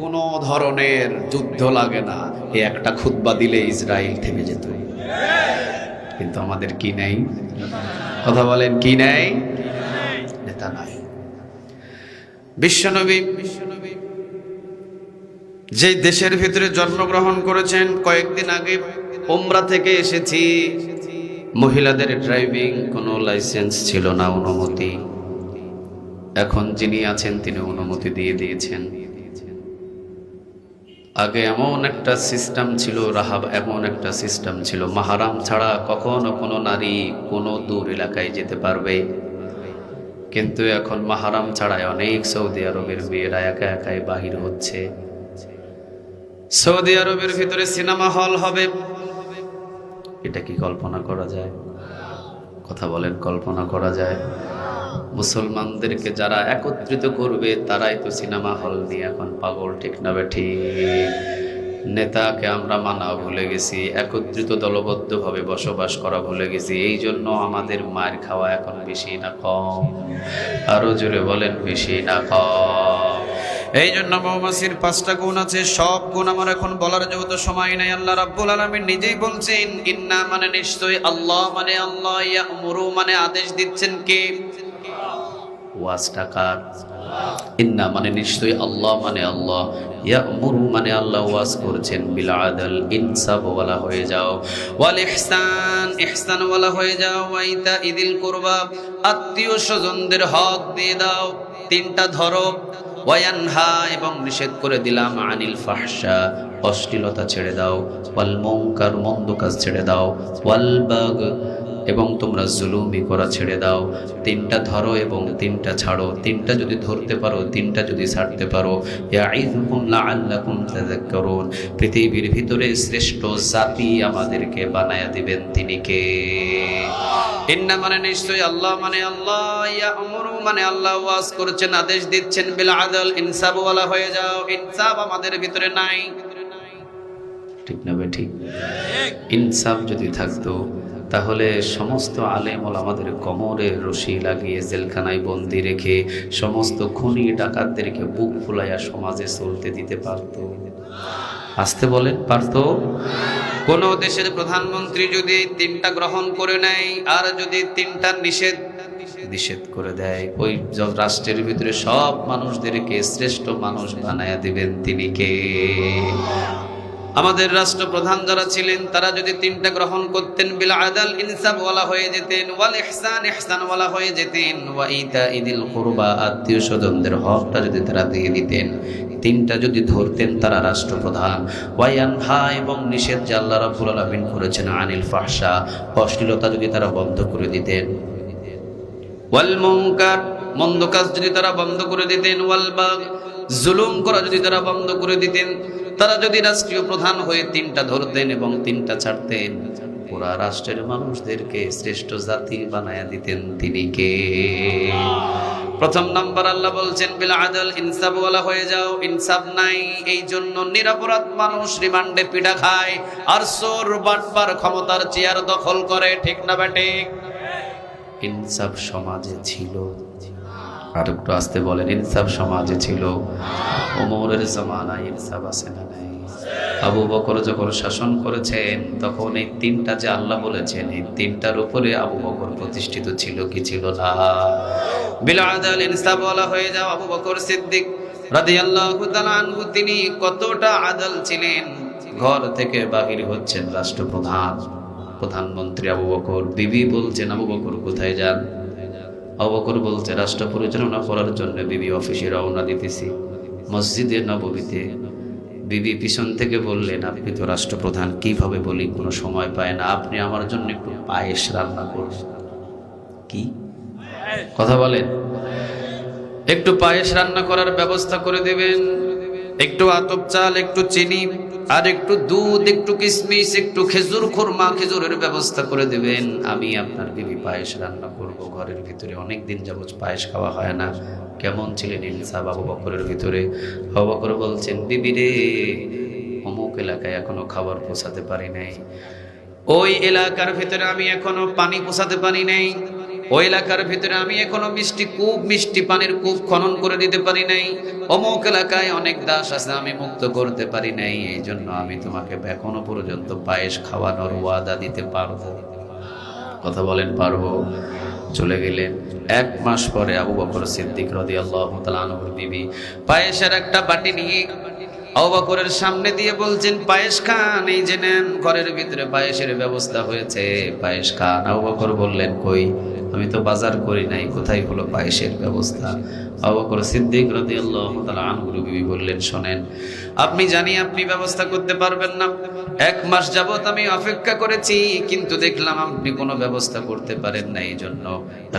কোনো ধরনের যুদ্ধ লাগে না। এই একটা খুতবা দিলে ইসরায়েল থেমে যেত। কিন্তু আমাদের কি নেই? কথা বলেন, কি নেই? নেতা নাই। বিশ্বনবী বিশ্বনবী যে দেশের ভিতরে জন্মগ্রহণ করেছেন, কয়েকদিন আগে ওমরা থেকে এসেছি। মহিলাদের ড্রাইভিং কোনো লাইসেন্স ছিল না, অনুমতি। এখন যিনি আছেন, তিনি অনুমতি দিয়ে দিয়েছেন। আগে এমন একটা সিস্টেম ছিল, রাহাব এমন একটা সিস্টেম ছিল। মাহারাম ছাড়া কখনো কোনো নারী কোনো দূর এলাকায় যেতে পারবে। কিন্তু এখন মাহারাম ছাড়াই অনেক সৌদি আরবের মেয়েরা একা একাই বাহির হচ্ছে। সৌদি আরবের ভিতরে সিনেমা হল হবে। এটা কি কল্পনা করা যায়? কথা বলেন, কল্পনা করা যায়। মুসলমানদেরকে যারা একত্রিত করবে, তারাই তো সিনেমা হল নিয়ে এখন পাগল, ঠিক না বেঠি নেতাকে আমরা মানা ভুলে গেছি, একত্রিত দলবদ্ধভাবে বসবাস করা ভুলে গেছি, এই জন্য আমাদের মায়ের খাওয়া এখন বেশি না কম। আরও জোরে বলেন, বেশি না কম। এই জন্য মৌমাছির পাঁচটা গুণ আছে, সব গুণ আমার এখন বলার যেহেতু সময় নাই, আল্লাহ রাব্বুল আলামিন নিজেই বলছেন, ইন্না মানে নিশ্চয়ই আল্লাহ মানে আল্লাহ, ইয়ামুরু মানে আদেশ দিচ্ছেন কে? ইন্না মানে নিশ্চয়ই আল্লাহ মানে আল্লাহ। মানে আল্লাহ ওয়াজ করছেন। ওয়ালা হয়ে যাও। ওয়াল ইহসান ইহসান ওয়ালা হয়ে যাও। ওয়াইতা ইদিল কুরবা, আত্মীয় স্বজনদের হক দিয়ে দাও। তিনটা ধরো। ওয়ায়ানহা এবং নিষেধ করে দিলাম, আনিল ফাহশা, অশ্লীলতা ছেড়ে দাও। ওয়াল মঙ্কার মন্দ কাজ ছেড়ে দাও। ওয়াল বাগ এবং তোমরা জুলুমি করা ছেড়ে দাও। তিনটা ধরো এবং তিনটা ছাড়ো। তিনটা যদি ধরতে পারো, তিনটা যদি ছাড়তে পারো। তাযাক্কারুন। পৃথিবীর ভিতরে শ্রেষ্ঠ জাতি আমাদেরকে বানায়া দিবেন তিনি কে? মানে নিশ্চয়ই আল্লাহ মানে আল্লাহ। ইয়ামুরু মানে আল্লাহ। ওয়াজ করছেন, আদেশ দিচ্ছেন, বিল আদল। ইনসাফ ওয়ালা হয়ে যাও। ইনসাফ আমাদের ভিতরে নাই। ঠিক না ঠিক? ইনসাফ যদি থাকতো তাহলে সমস্ত আলেমল আমাদের কোমরে রশি লাগিয়ে জেলখানায় বন্দি রেখে সমস্ত খুনি ডাকাতদেরকে বুক ফুলাইয়া সমাজে চলতে দিতে পারত। আসতে বলেন পারত? কোন দেশের প্রধানমন্ত্রী যদি তিনটা গ্রহণ করে নেয় আর যদি তিনটা নিষেধ? নিষেধ করে দেয়। ওই রাষ্ট্রের ভিতরে সব মানুষদেরকে শ্রেষ্ঠ মানুষ বানায়া দিবেন তিনি কে? আমাদের রাষ্ট্রপ্রধান যারা ছিলেন, তারা যদি তিনটা গ্রহণ করতেন, বিল আদাল ইনসাফ ওয়ালা হয়ে যেতেন, ওয়াল ইহসান ইহসান ওয়ালা হয়ে যেতেন, ওয়া ইতা ইদিল কুরবা, আত্মীয় স্বজনদের হকটা যদি তারা দিয়ে দিতেন, তিনটা যদি ধরতেন তারা রাষ্ট্রপ্রধান। ওয়ায়ানহা এবং নিষেধ যে আল্লাহ আলামিন করেছেন, আনিল ফাহশা, অশ্লীলতা যদি তারা বন্ধ করে দিতেন। ওয়াল মুনকার, মন্দ কাজ যদি তারা বন্ধ করে দিতেন। ওয়াল বাগ, জুলুম করা যদি তারা বন্ধ করে দিতেন। তারা যদি রাষ্ট্রীয় প্রধান হয়ে তিনটা ধরতেন এবং তিনটা ছাড়তেন, পুরা রাষ্ট্রের মানুষদেরকে শ্রেষ্ঠ জাতি বানায়া দিতেন তিনি কে? প্রথম নাম্বার আল্লাহ বলছেন, বিল আদল, ইনসাফ ওয়ালা হয়ে যাও, ইনসাফ নাই, এই জন্য নিরাপরাধ মানুষ রিমান্ডে পিঠা খায়, আর সোর বাটবার ক্ষমতার চেয়ার দখল করে। ঠিক না ব্যাটিক ইনসাফ সমাজে ছিল আর একটু আসতে বলেন, ইনসাফ সমাজে ছিল। ওমরের জামানায় ইনসাফ আছে না আবু বকর যখন শাসন করেছেন, তখন এই তিনটা যে আল্লাহ বলেছেন, এই তিনটার উপরে আবু বকর প্রতিষ্ঠিত ছিল কি ছিল না? বিলাদাল ইনসাফ বলা হয়ে যাও, আবু বকর সিদ্দিক রাদিয়াল্লাহু তাআলা আনহু। তিনি কতটা আদল ছিলেন? ঘর থেকে বাহির হচ্ছেন রাষ্ট্রপ্রধান। প্রধানমন্ত্রী আবু বকর, বিবি বলছেন, আবু বকর, কোথায় যান? আবু বকর বলছে, রাষ্ট্র পরিচালনা করার জন্য বিবি অফিসে রওনা দিতেছি। মসজিদে নববীতে। বিবি পিছন থেকে বললেন, আপনি তো রাষ্ট্রপ্রধান, কীভাবে বলি? কোনো সময় পায় না। আপনি আমার জন্য একটু পায়েস রান্না করুন। কি? কথা বলেন। একটু পায়েস রান্না করার ব্যবস্থা করে দেবেন। একটু আতপ চাল, একটু চিনি, আর একটু দুধ, একটু কিশমিশ একটু খেজুর খুরমা, খেজুরের ব্যবস্থা করে দেবেন। আমি আপনার বিবি পায়েস রান্না করব। ঘরের ভিতরে অনেক দিন যাবত পায়েস খাওয়া হয় না। কেমন ছিলেন ইনসাফ আবু বকরের ভিতরে? আবু বকর বলছেন, বিবি রে, অমুক এলাকায় এখনও খাবার পোষাতে পারি নাই। ওই এলাকার ভিতরে আমি এখনও পানি পোষাতে পারি নাই। ওই এলাকার ভিতরে আমি এখনও মিষ্টি কূপ মিষ্টি পানির কূপ খনন করে দিতে পারি নাই। অমুক এলাকায় অনেক দাস আছে, আমি মুক্ত করতে পারি নাই। এই জন্য আমি তোমাকে এখনও পর্যন্ত পায়েস খাওয়ানোর ওয়াদা দিতে পারব। কথা বলেন, পারব। চলে গেলেন। এক মাস পরে আবু বকর সিদ্দিক রদি আল্লাহ আনহুর বিবি পায়েসের একটা বাটি নিয়ে আবু বকরের সামনে দিয়ে বলছেন, পায়েস খান, এই যে নেন, ঘরের ভিতরে পায়েসের ব্যবস্থা হয়েছে। পায়েস খান অবাকর বললেন, কই, আমি তো বাজার করি নাই, কোথায় হলো পায়েসের ব্যবস্থা? অবাকর সিদ্দিক রদি আল্লাহ তালা আনগুরু বিবি বললেন, শোনেন আপনি জানি আপনি ব্যবস্থা করতে পারবেন না। এক মাস যাবত আমি অপেক্ষা করেছি, কিন্তু দেখলাম আপনি কোনো ব্যবস্থা করতে পারেন না এই জন্য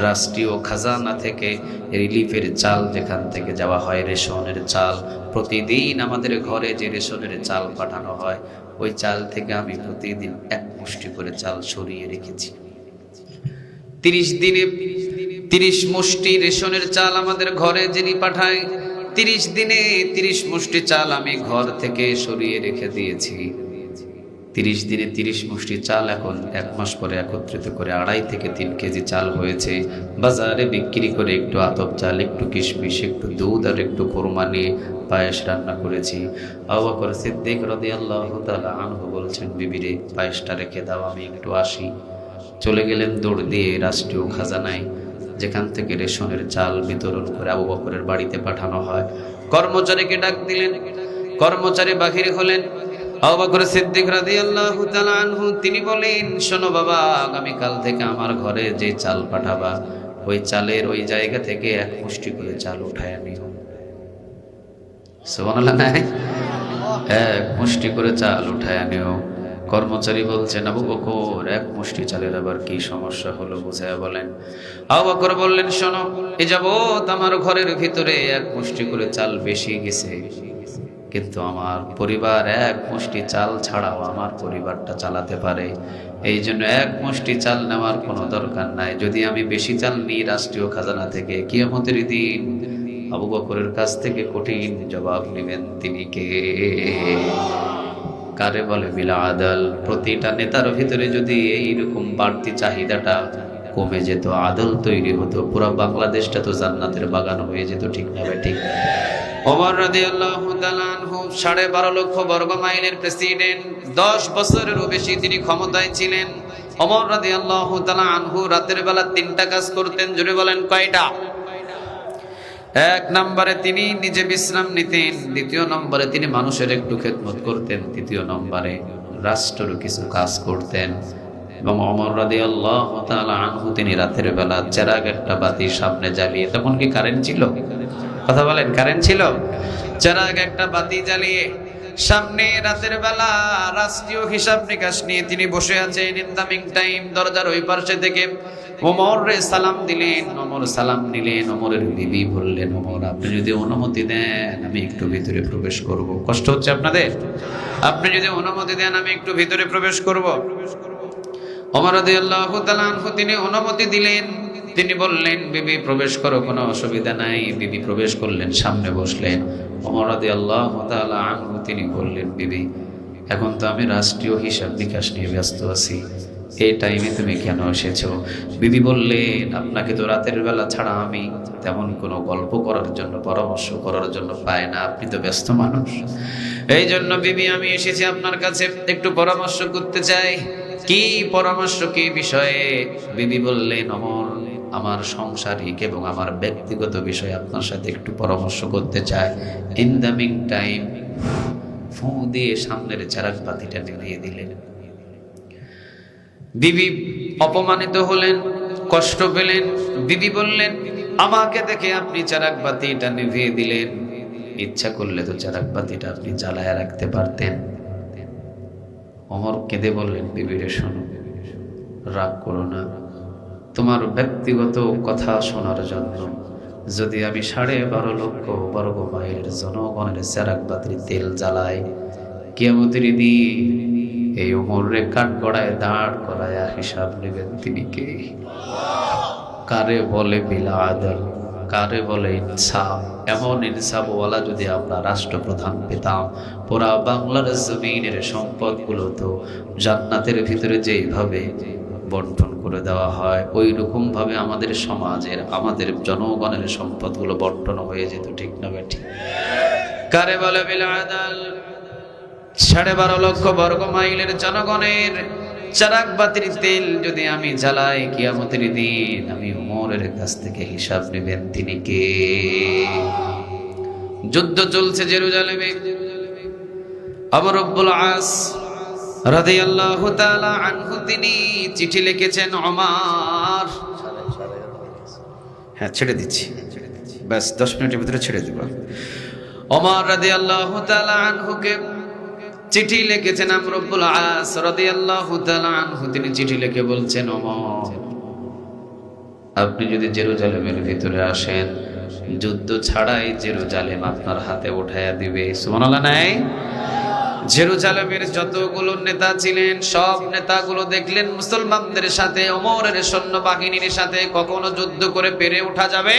রাষ্ট্রীয় খাজানা থেকে রিলিফের চাল যেখান থেকে যাওয়া হয়, রেশনের চাল। প্রতিদিন আমাদের ঘরে যে রেশনের চাল পাঠানো হয়, ওই চাল থেকে আমি প্রতিদিন এক মুষ্টি করে চাল সরিয়ে রেখেছি। তিরিশ দিনে, তিরিশ মুষ্টি রেশনের চাল আমাদের ঘরে যিনি পাঠায় তিরিশ দিনে তিরিশ মুষ্টি চাল আমি ঘর থেকে সরিয়ে রেখে দিয়েছি। তিরিশ দিনে তিরিশ মুষ্টি চাল এখন এক মাস পরে একত্রিত করে আড়াই থেকে তিন কেজি চাল হয়েছে। বাজারে বিক্রি করে একটু আতপ চাল, একটু কিশমিশ, একটু দুধ আর একটু কোরমা নিয়ে পায়েস রান্না করেছি। আবা করে সিদ্দিক রদি আল্লাহ আনহু বলছেন বিবিরে পায়েসটা রেখে দাও, আমি একটু আসি। চলে গেলেন দৌড় দিয়ে রাষ্ট্রীয় খাজানায়। যেখান থেকে রেশনের চাল বিতরণ করে আবু বকরের বাড়িতে পাঠানো হয়। কর্মচারীকে ডাক দিলেন। কর্মচারী বাহির হলেন। আবু বকর সিদ্দিক রাদিয়াল্লাহু তাআলা আনহু, তিনি বলেন, শোনো বাবা আগামী কাল থেকে আমার ঘরে যে চাল পাঠাবা, ওই চালের ওই জায়গা থেকে এক মুষ্টি করে চাল উঠায় নিও সুবহানাল্লাহ, নাই? এক মুষ্টি করে চাল উঠায় নিও কর্মচারী বলছেন, আবু বকর, এক মুষ্টি চালের আবার কি সমস্যা হলো? বুঝায় বলেন, আবু বকর বললেন, শোনো, এ যাবৎ আমার ঘরের ভিতরে এক মুষ্টি করে চাল বেশি গেছে। কিন্তু আমার পরিবার এক মুষ্টি চাল ছাড়াও আমার পরিবারটা চালাতে পারে। এই জন্য এক মুষ্টি চাল নেওয়ার কোনো দরকার নাই। যদি আমি বেশি চাল নিই রাষ্ট্রীয় খাজানা থেকে কিয়ামতের দিন, আবু বকরের কাছ থেকে কঠিন জবাব নেবেন তিনি কে? কারে বলে বিলা আদাল? প্রতিটা নেতার ভিতরে যদি এইরকম বাড়তি চাহিদাটা কমে যেত, আদল তৈরি হতো। পুরো বাংলাদেশটা তো জান্নাতের বাগান হয়ে যেত, ঠিক না ঠিক। সাড়ে বারো লক্ষ বর্গ মাইলের প্রেসিডেন্ট দশ বছরেরও বেশি তিনি ক্ষমতায় আনহু রাতের বেলা তিনটা কাজ করতেন জুড়ে বলেন কয়টা? এক নম্বরে তিনি নিজে বিশ্রাম নিতেন, দ্বিতীয় নম্বরে তিনি মানুষের একটু খেদমত করতেন, তৃতীয় নম্বরে রাষ্ট্রের কিছু কাজ করতেন। এবং অমর রাদি আল্লাহ আনহু তিনি রাতের বেলা চেরাগ একটা বাতি সামনে জ্বালিয়ে, তখন কি কারেন্ট ছিল? কথা বলেন কারেন্ট ছিল? চেরাগ একটা বাতি জ্বালিয়ে সামনে রাতের বেলা রাষ্ট্রীয় হিসাব নিকাশ নিয়ে তিনি বসে আছেন ইন দ্য মিং টাইম দরজার ওই পাশে থেকে। ওমর রে সালাম দিলেন, ওমর সালাম নিলেন, ওমরের বিবি বললেন, ওমর, আপনি যদি অনুমতি দেন, আমি একটু ভিতরে প্রবেশ করব। কষ্ট হচ্ছে আপনাদের? আপনি যদি অনুমতি দেন, আমি একটু ভিতরে প্রবেশ করব। ওমর রাদিয়াল্লাহু তাআলা তিনি অনুমতি দিলেন। তিনি বললেন, বিবি, প্রবেশ করো, কোনো অসুবিধা নাই। বিবি প্রবেশ করলেন, সামনে বসলেন। ওমর রাদিয়াল্লাহু তাআলা আনহু, তিনি বললেন, বিবি, এখন তো আমি রাষ্ট্রীয় হিসাব নিকাশ নিয়ে ব্যস্ত আছি। এই টাইমে তুমি কেন এসেছ? বিবি বললেন আপনাকে তো রাতের বেলা ছাড়া আমি তেমন কোনো গল্প করার জন্য, পরামর্শ করার জন্য পাই না। আপনি তো ব্যস্ত মানুষ। এই জন্য বিবি, আমি এসেছি আপনার কাছে একটু পরামর্শ করতে চাই। কি পরামর্শ, কি বিষয়ে? বিবি বললেন অমর আমার সাংসারিক এবং আমার ব্যক্তিগত বিষয়ে আপনার সাথে একটু পরামর্শ করতে চাই। ইন দ্য মিং টাইম ফু দিয়ে সামনের চারাক বাতিটা নিভিয়ে দিলেন। বিবি অপমানিত হলেন, কষ্ট পেলেন, দিদি বললেন, আমাকে দেখে আপনি চারাক বাতিটা নিভিয়ে দিলেন। ইচ্ছা করলে তো চারাক বাতিটা আপনি জ্বালায় রাখতে পারতেন। অমর কেঁদে বললেন বিবিরে শোনো, রাগ করো না। তোমার ব্যক্তিগত কথা শোনার জন্য যদি আমি সাড়ে বারো লক্ষ বর্গ মাইলের জনগণের চারাক বাতির তেল জ্বালাই, কিয়ামতের দিন এই উমরে কাঠ গড়ায় দাঁড় করায় হিসাব নেবেন তিনি কে? কারে বলে বিলা আদল কারে বলে ইনসাফ? এমন ইনসাফওয়ালা যদি আমরা রাষ্ট্রপ্রধান পেতাম, পুরা বাংলার জমিনের সম্পদগুলো তো জান্নাতের ভিতরে যেইভাবে বন্টন করে দেওয়া হয় ওই রকম ভাবে আমাদের সমাজের, আমাদের জনগণের সম্পদগুলো বন্টন হয়ে যেত, ঠিক না বেঠি? কারে বলে বিল আদাল সাড়ে বারো লক্ষ বর্গ মাইলের জনগণের চারাক বাতির তেল যদি আমি জ্বালাই কিয়ামতের দিন, আমি উমরের কাছ থেকে হিসাব নেবেন তিনি কে? যুদ্ধ চলছে জেরুজালেমে। আমর রব্বুল আস রাদিয়াল্লাহু তাআলা আনহু তিনি চিঠি লিখেছেন, ওমর। হ্যাঁ ছেড়ে দিচ্ছি। ব্যাস, দশ মিনিটের ভিতরে ছেড়ে দেব। ওমর রাদিয়াল্লাহু তাআলা আনহুকে চিঠি লিখেছেন আমর রব্বুল আস তাআলা আনহু। তিনি চিঠি লিখে বলছেন, ওমর, আপনি যদি জেরুজালেমের ভিতরে আসেন, যুদ্ধ ছাড়াই জেরুজালেম আপনার হাতে উঠাইয়া দিবে। সুবহানাল্লাহ, নাই? জেরুজালেমের যতগুলো নেতা ছিলেন, সব নেতাগুলো দেখলেন মুসলমানদের সাথে, ওমরের সৈন্য বাহিনীর সাথে কখনো যুদ্ধ করে পেরে ওঠা যাবে?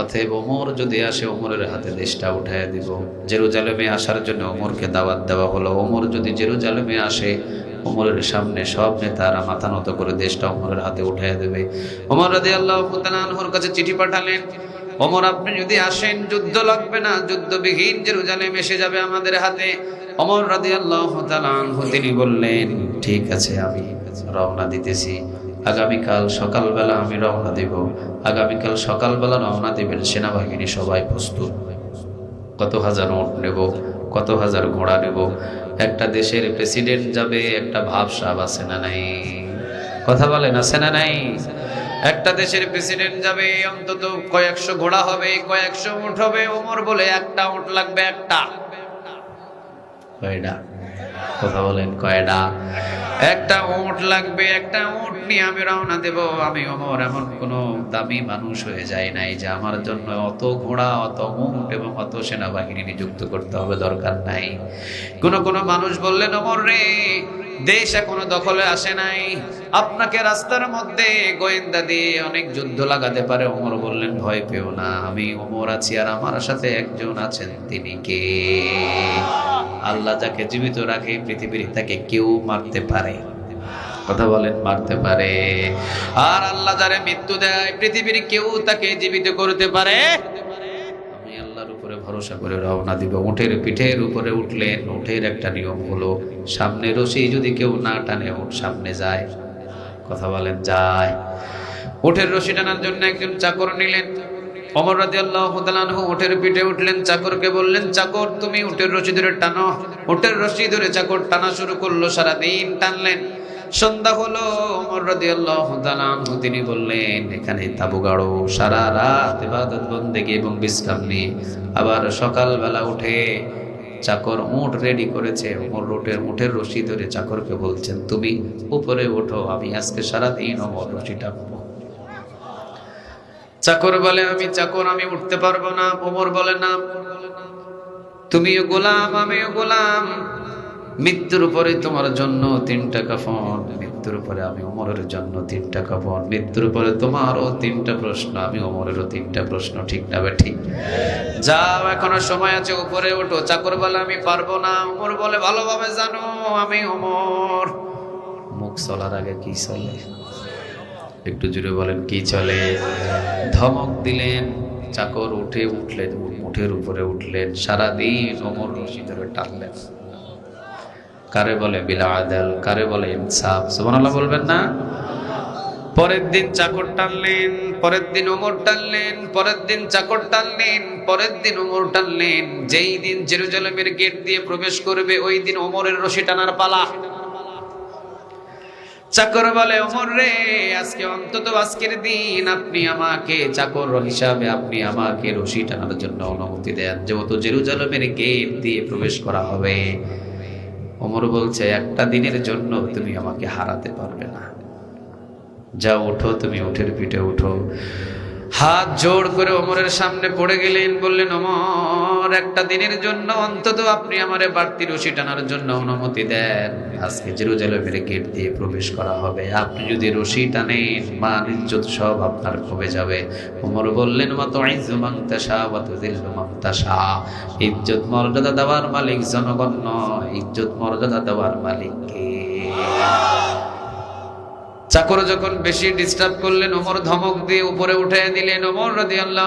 অতএব ওমর যদি আসে, ওমরের হাতে দেশটা উঠাইয়া দিব। জেরুজালেমে আসার জন্য ওমরকে দাওয়াত দেওয়া হলো। ওমর যদি জেরুজালেমে আসে, ওমরের সামনে সব নেতারা মাথা নত করে দেশটা ওমরের হাতে উঠাইয়া দেবে। ওমর রাদি আল্লাহ আনহুর কাছে চিঠি পাঠালেন, ওমর, আপনি যদি আসেন, যুদ্ধ লাগবে না, যুদ্ধবিহীন জেরুজালেম এসে যাবে আমাদের হাতে। অমর রাদি আল্লাহ তিনি বললেন, ঠিক আছে, আমি রওনা দিতেছি। আগামীকাল সকালবেলা আমি রওনা দিব। আগামীকাল সকালবেলা রওনা দিবেন সেনাবাহিনী সবাই প্রস্তুত। কত হাজার ওট নেব, কত হাজার ঘোড়া নেব। একটা দেশের প্রেসিডেন্ট যাবে, একটা ভাবসাব আছে না নাই? কথা বলেন না নাই? একটা দেশের প্রেসিডেন্ট যাবে, অন্তত কয়েকশো ঘোড়া হবে, কয়েকশো উঠ হবে। ওমর বলে একটা উঠ লাগবে একটা। কয়টা কথা বলেন কয়টা একটা উট লাগবে, একটা উট নিয়ে আমি রওনা দেব। আমি অমর, এমন কোনো দামি মানুষ হয়ে যায় নাই যে আমার জন্য অত ঘোড়া, অত উট এবং অত সেনাবাহিনী নিযুক্ত করতে হবে দরকার নাই। কোন কোন মানুষ বললেন, অমর রে দেশ এখনও দখলে আসে নাই। আপনাকে রাস্তার মধ্যে গোয়েন্দা দিয়ে অনেক যুদ্ধ লাগাতে পারে। ওমর বললেন, ভয় পেও না, আমি ওমর আছি আর আমার সাথে একজন আছেন তিনি কে? আল্লাহ যাকে জীবিত রাখে, পৃথিবীর তাকে কেউ মারতে পারে। কথা বলেন, মারতে পারে। আর আল্লাহ যারে মৃত্যু দেয়, পৃথিবীর কেউ তাকে জীবিত করতে পারে? ভরসা করে রওনা দিব। উঠের পিঠের উপরে উঠলেন। উঠের একটা নিয়ম হলো, সামনে রশি যদি কেউ না টানে, উঠ সামনে যায়। কথা বলেন, যায়। উঠের রশি টানার জন্য একজন চাকর নিলেন। অমর রাজি আল্লাহ উঠের পিঠে উঠলেন। চাকরকে বললেন, চাকর, তুমি উঠের রশি ধরে টানো। উঠের রশি ধরে চাকর টানা শুরু করল, সারাদিন টানলেন। সন্ধ্যা হলো তিনি বললেন, এখানে তাবু গাড়ো, সারা রাত ইবাদত বন্দেগী এবং বিশ্রাম নিয়ে আবার সকালবেলা উঠে চাকর উঠ রেডি করেছে। ওমর রোটের উঠের রশি ধরে চাকরকে বলছেন, তুমি উপরে ওঠো, আমি আজকে সারাদিন অমর রশি টানবো। চাকর বলে, আমি, চাকর, আমি উঠতে পারব না। ওমর বলে, না। তুমিও গোলাম, আমিও গোলাম। মৃত্যুর উপরে তোমার জন্য তিনটা কাফন, মৃত্যুর উপরে আমি অমরের জন্য তিনটা কাফন, মৃত্যুর উপরে তোমারও তিনটা প্রশ্ন, আমি অমরেরও তিনটা প্রশ্ন, ঠিক না ঠিক? যাও, এখনও সময় আছে, উপরে ওঠো, চাকর বলে আমি পারব না অমর বলে ভালোভাবে জানো, আমি অমর মুখ চলার আগে কি চলে? একটু জুড়ে বলেন, কি চলে? ধমক দিলেন, চাকর উঠে উঠলেন উঠের উপরে উঠলেন, সারাদিন অমর রশি ধরে টানলেন। কারে বলে বিলা কারে বলে ইনসাফ? সুবহানাল্লাহ বলবেন না? পরের দিন চাকর টানলেন, পরের দিন ওমর টানলেন, পরের দিন চাকর টানলেন, পরের দিন ওমর টানলেন। যেই দিন জেরুজালেমের গেট দিয়ে প্রবেশ করবে, ওই দিন ওমরের রশি টানার পালা। চাকর বলে, ওমর রে, আজকে অন্তত আজকের দিন আপনি আমাকে চাকর হিসাবে, আপনি আমাকে রশি টানার জন্য অনুমতি দেন। যেহেতু জেরুজালেমের গেট দিয়ে প্রবেশ করা হবে ওমর বলছে, একটা দিনের জন্য তুমি আমাকে হারাতে পারবে না। যা উঠো, তুমি উঠের পিঠে উঠো। হাত জোর করে ওমরের সামনে পড়ে গেলেন, বললেন অমর একটা দিনের জন্য অন্তত আপনি আমারে বাড়তি রশি টানার জন্য অনুমতি দেন। আজকে জেরুজালেমের গেট দিয়ে প্রবেশ করা হবে। আপনি যদি রশি টানেন, মান, ইজ্জত সব আপনার কমে যাবে। ওমর বললেন মতো মাংতাসা ইজ্জত মর্যাদা দেওয়ার মালিক জনগণ নয়, ইজ্জত মর্যাদা দেওয়ার মালিক কে? চাকর যখন বেশি ডিস্টার্ব করলেন, ওমর ধমক দিয়ে উপরে উঠে দিলেন। ওমর রাদি আল্লাহ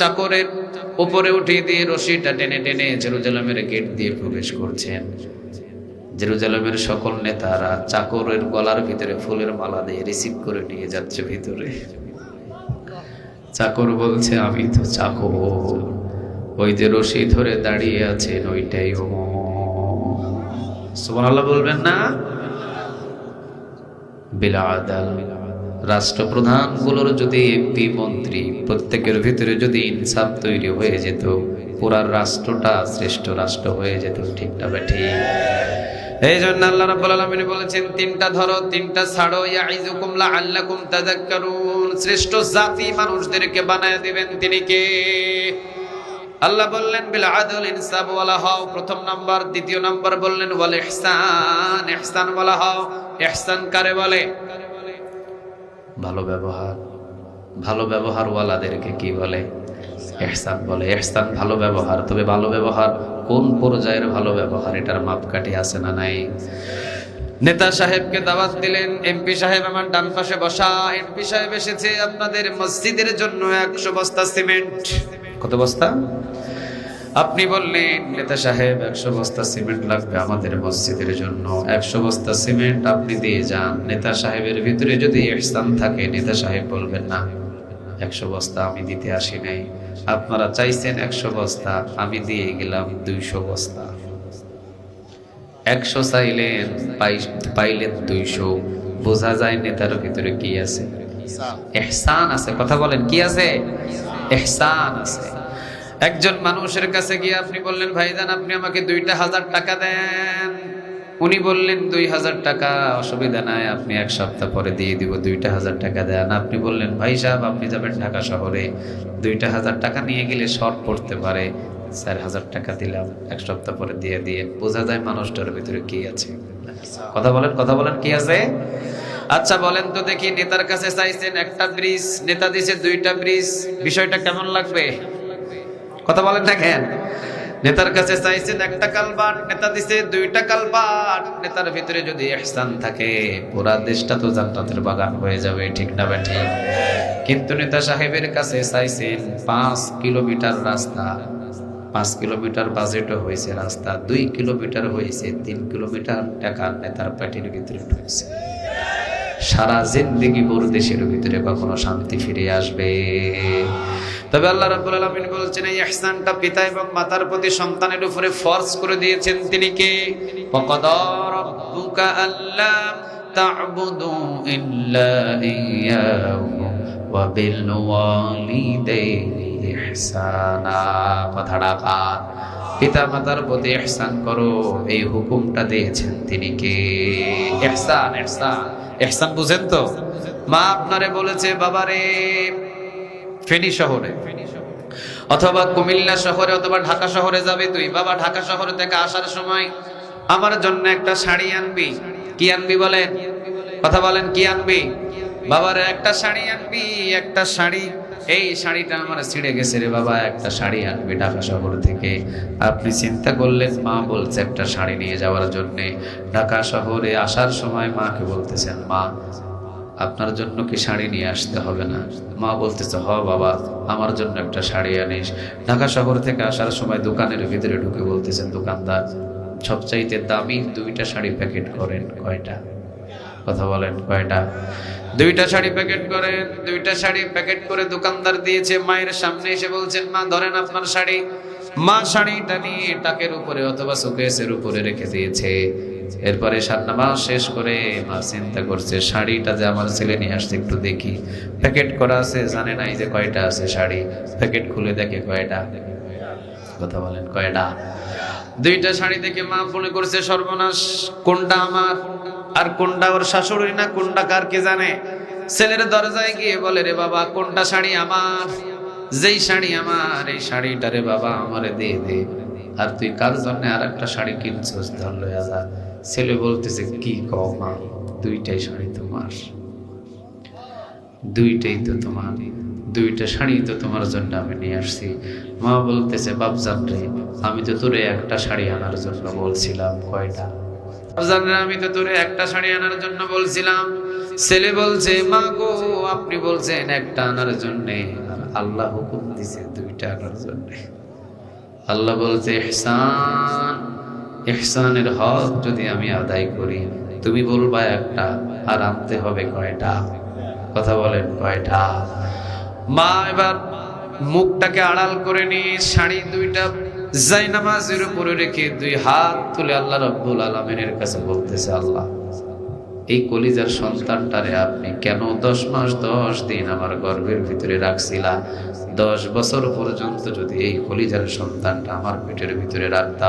চাকরের উপরে উঠিয়ে দিয়ে রশিটা টেনে টেনে জেরুজালামের গেট দিয়ে প্রবেশ করছেন। জেরুজালামের সকল নেতারা চাকরের গলার ভিতরে ফুলের মালা দিয়ে রিসিভ করে নিয়ে যাচ্ছে ভিতরে। চাকর বলছে, আমি তো চাকর। ওই যে রশি ধরে দাঁড়িয়ে আছেন, ওইটাই ও সুবহানাল্লাহ বলবেন না? বিলা আদাল। রাষ্ট্রপ্রধানগুলোর যদি এমপি মন্ত্রী, প্রত্যেকের ভিতরে যদি ইনসাফ তৈরি হয়ে যেত, পুরা রাষ্ট্রটা শ্রেষ্ঠ রাষ্ট্র হয়ে যেত, ঠিক না ঠিক? এই জন্য আল্লাহ রাব্বুল আলামিন বলেছেন, তিনটা ধরো, তিনটা ছাড়ো ইয়াইজুকুম লাআল্লাকুম তাযাক্কারুন। শ্রেষ্ঠ জাতি মানুষদেরকে বানায় দিবেন তিনি কে? আল্লাহ বললেন, বিল আদল ইনসাফ ওয়ালা হও। প্রথম নাম্বার, দ্বিতীয় নাম্বার বললেন, ওয়াল ইহসান। ইহসান ওয়ালা হও। ইহসান কারে বলে? ভালো ব্যবহার ভালো ব্যবহার ওয়ালাদেরকে কি বলে? ইহসান বলে ইহসান ভালো ব্যবহার। তবে ভালো ব্যবহার কোন পর্যায়ের ভালো ব্যবহার? এটার মাপকাঠি আছে না নাই? নেতা সাহেবকে দাওয়াত দিলেন এমপি সাহেব আমার ডান পাশে বসা। এমপি সাহেব এসেছে আপনাদের মসজিদের জন্য একশো বস্তা সিমেন্ট। কত বস্তা? আপনি বললেন, নেতা সাহেব, একশো বস্তা সিমেন্ট লাগবে আমাদের মসজিদের জন্য। একশো বস্তা সিমেন্ট আপনি দিয়ে যান। নেতা সাহেবের ভিতরে যদি ইহসান থাকে, নেতা সাহেব বলবেন, না, একশো বস্তা আমি দিতে আসি নাই। আপনারা চাইছেন একশো বস্তা, আমি দিয়ে গেলাম দুইশো বস্তা। একশো চাইলেন, পাই- পাইলেন দুইশো। বোঝা যায় নেতার ভিতরে কি আছে। এহসান আছে, কথা বলেন, কি আছে? এহসান আছে। একজন মানুষের কাছে গিয়ে আপনি বললেন, ভাইজান, আপনি আমাকে দুইটা হাজার টাকা দেন। উনি বললেন, দুই হাজার টাকা, অসুবিধা নাই, আপনি এক সপ্তাহ পরে দিয়ে দিব, দুইটা হাজার টাকা দেন। আপনি বললেন, ভাই সাহেব, আপনি যাবেন ঢাকা শহরে, দুইটা হাজার টাকা নিয়ে গেলে শর্ট পড়তে পারে। চার হাজার টাকা দিলাম, এক সপ্তাহ পরে দিয়ে দিয়ে। বোঝা যায় মানুষটার ভিতরে কি আছে। কথা বলেন কথা বলেন, কি আছে? আচ্ছা বলেন তো দেখি, নেতার কাছে চাইছেন একটা ব্রিজ, নেতা দিছে দুইটা ব্রিজ, বিষয়টা কেমন লাগবে? কথা বলেন না কেন নেতার কাছে চাইছেন একটা কালবাট, নেতা দিছে দুইটা কালবাট। নেতার ভিতরে যদি ইহসান থাকে, পুরা দেশটা তো জান্নাতের বাগান হয়ে যাবে, ঠিক না বা কিন্তু নেতা সাহেবের কাছে চাইছেন পাঁচ কিলোমিটার রাস্তা। পাঁচ কিলোমিটার বাজেটও হয়েছে রাস্তা, দুই কিলোমিটার হয়েছে, তিন কিলোমিটার টাকা নেতার প্যাটির ভিতরে ঢুকছে। সারা জিন্দিগি বোর দেশের ভিতরে কখনো শান্তি ফিরে আসবে। তবে আল্লাহ রাব্বুল আলামিন বলছেন, এই ইহসানটা পিতা এবং মাতার প্রতি সন্তানের উপরে ফরজ করে দিয়েছেন তিনি কে? ওয়াকাদা রাব্বুকা আল্লা তা'বুদু ইল্লা ইয়্যাহু ওয়া বিল ওয়ালিদাইনি ইহসানা। কথাটা কার? পিতা মাতার প্রতি ইহসান করো, এই হুকুমটা দিয়েছেন তিনি কে? ইহসান ইহসান ইহসান বুঝেন তো? মা আপনারে বলেছে, বাবারে ফেনী শহরে। অথবা কুমিল্লা শহরে অথবা ঢাকা শহরে যাবে তুই। বাবা, ঢাকা শহরে থেকে আসার সময় আমার জন্য একটা শাড়ি আনবি। কি আনবি বলেন? কথা বলেন, কি আনবি? বাবার একটা শাড়ি আনবি, একটা শাড়ি। এই শাড়িটা আমার ছিঁড়ে গেছে রে বাবা, একটা শাড়ি আনবি ঢাকা শহর থেকে। আপনি চিন্তা করলেন, মা বলছে একটা শাড়ি নিয়ে যাওয়ার জন্যে। ঢাকা শহরে আসার সময় মাকে বলতেছেন, মা আপনার জন্য কি শাড়ি নিয়ে আসতে হবে না? মা বলতেছে, হ বাবা, আমার জন্য একটা শাড়ি আনিস। ঢাকা শহর থেকে আসার সময় দোকানের ভিতরে ঢুকে বলতেছেন, দোকানদার, সবচাইতে দামি দুইটা শাড়ি প্যাকেট করেন। কয়টা? কথা বলেন, কয়টা? দুইটা শাড়ি প্যাকেট করেন, দুইটা শাড়ি প্যাকেট করে দোকানদার দিয়েছে, মায়ের সামনে এসে বলছেন মা, ধরেন আপনার শাড়ি। মা শাড়িটা নিয়ে টাকের উপরে অথবা সুকেসের উপরে রেখে দিয়েছে। এরপরে নামাজ শেষ করে মা চিন্তা করছে, শাড়িটা যে আমার ছেলে নিয়ে আসছে একটু দেখি। প্যাকেট করা আছে, জানে নাই যে কয়টা আছে শাড়ি। প্যাকেট খুলে দেখে কয়টা। কথা বলেন, কয়টা? দুইটা শাড়ি দেখে মা মনে করছে, সর্বনাশ, কোনটা আমার আর কোনটা ওর শাশুড়ি না কোনটা কার কে জানে? ছেলের দরজায় গিয়ে বলে, রে বাবা, কোনটা শাড়ি আমার? যেই শাড়ি আমার, এই শাড়িটা রে বাবা আমারে দিয়ে দে। আর তুই কার জন্য আর একটা শাড়ি কিনছিস? ধর লইয়া যা। ছেলে বলতেছে, কি কও মা, দুইটাই শাড়ি তোমার। দুইটাই তো তোমার, দুইটা শাড়ি তো তোমার জন্য আমি নিয়ে আসছি। মা বলতেছে বাপজান রে, আমি তো তোরে একটা শাড়ি আনার জন্য বলছিলাম, কয়টা? বাপজান রে, আমি তো তোরে একটা শাড়ি আনার জন্য বলছিলাম। ছেলে বলছে, মা গো, আপনি বলছেন একটা আনার জন্যে আল্লাহ হুকুম দিছে দুইটা আনার জন্যে। আল্লাহ বলছে, ইহসান ইহসানের হক যদি আমি আদায় করি, তুমি বলবা একটা আর আনতে হবে কয়টা? কথা বলেন, কয়টা? মা, এবার মুখটাকে আড়াল করে নিয়ে শাড়ি দুইটা জাইনামাজের উপরে রেখে দুই হাত তুলে আল্লাহ রব্বুল আলমিনের কাছে বলতেছে, আল্লাহ এই কলিজার সন্তানটারে আপনি কেন দশ মাস, দশ দিন আমার গর্ভের ভিতরে রাখছিলা? দশ বছর পর্যন্ত যদি এই কলিজার সন্তানটা আমার পেটের ভিতরে রাখতা,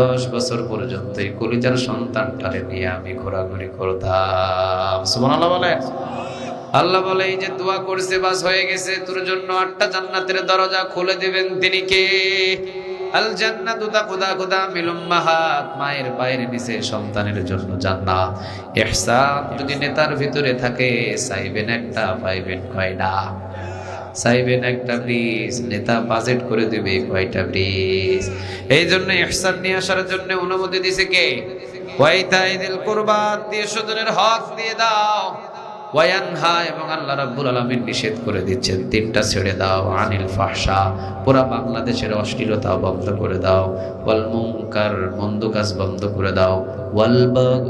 দশ বছর পর্যন্ত এই কলিজার সন্তানটারে নিয়ে আমি ঘোরাঘুরি করতাম। সুবহানাল্লাহ বলে আল্লাহ বলে, এই যে দোয়া করছে, বাস হয়ে গেছে। তোর জন্য আটটা জান্নাতের দরজা খুলে দিবেন। তিনি কে? আল জান্নাতু তাকুদা কুদা মিলুম্মাহাত মায়ের পায়ের নিচে সন্তানের জন্য জান্নাত। ইহসান যদি নেতার ভিতরে থাকে, চাইবেন একটা, পাইবেন কয়টা? চাইবেন একটা ব্রিজ, নেতা বাজেট করে দেবে কয়টা ব্রিজ? এই জন্য ইহসান নিয়ে আসার জন্য অনুমতি দিছে কে? ওয়াইতাইদিল কুরবাত দিয়ে স্বজনের হক দিয়ে দাও। ওয়ায়ানহা এবং আল্লাহ রাব্বুল আলামিন নিষেধ করে দিচ্ছেন, তিনটা ছেড়ে দাও, আনিল ফাহশা, পুরা বাংলাদেশের অশ্লীলতা বন্ধ করে দাও, ওয়াল মুনকার, মন্দ কাজ বন্ধ করে দাও, ওয়াল বাগ,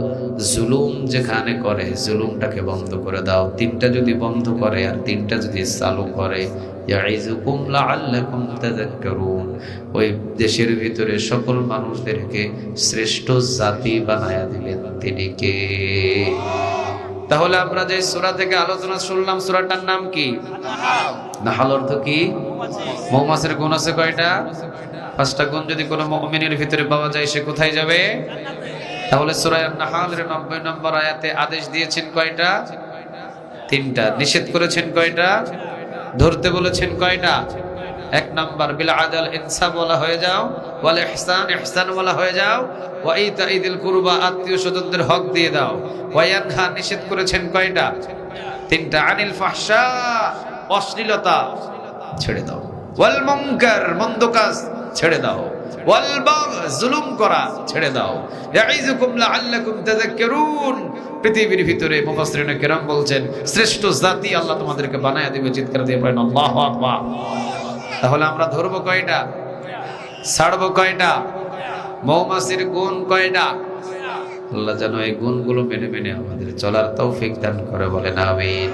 জুলুম যেখানে করে, জুলুমটাকে বন্ধ করে দাও, তিনটা যদি বন্ধ করে আর তিনটা যদি চালু করে ওই দেশের ভিতরে সকল মানুষদেরকে শ্রেষ্ঠ জাতি বানায়া দিলেন তিনি কে? তাহলে আমরা যে সূরা থেকে আলোচনা শুনলাম, সূরাটার নাম কি? নাহাল অর্থ কি? মৌমাছির গুণ আছে কয়টা? পাঁচটা গুণ যদি কোনো মুমিনের ভিতরে পাওয়া যায়, সে কোথায় যাবে? তাহলে সূরা নাহালের 90 নম্বর আয়াতে আদেশ দিয়েছেন কয়টা? তিনটা। নিষেধ করেছেন কয়টা? ধরতে বলেছেন কয়টা? এক নাম্বার, বিল আদাল ইনসাফ বলা হয়ে যাও বলে ইহসান ইহসান বলা হয়ে যাও আত্মীয় স্বজনদের হক দিয়ে দাও। ইয়ানহা নিষেধ করেছেন কয়টা? তিনটা। আনিল অশ্লীলতা, ছেড়ে দাও। ছেড়ে দাও। জুলুম করা, ছেড়ে দাও। পৃথিবীর ভিতরে কেরাম বলছেন, শ্রেষ্ঠ জাতি আল্লাহ তোমাদেরকে বানায়া দিবে, চিৎকার দিয়ে আকবার। তাহলে আমরা ধরবো কয়টা? ছাড়বো কয়টা? মৌমাছির গুণ কয়টা? আল্লাহ যেন এই গুণগুলো মেনে মেনে আমাদের চলার তৌফিক দান করে, বলেন আমিন।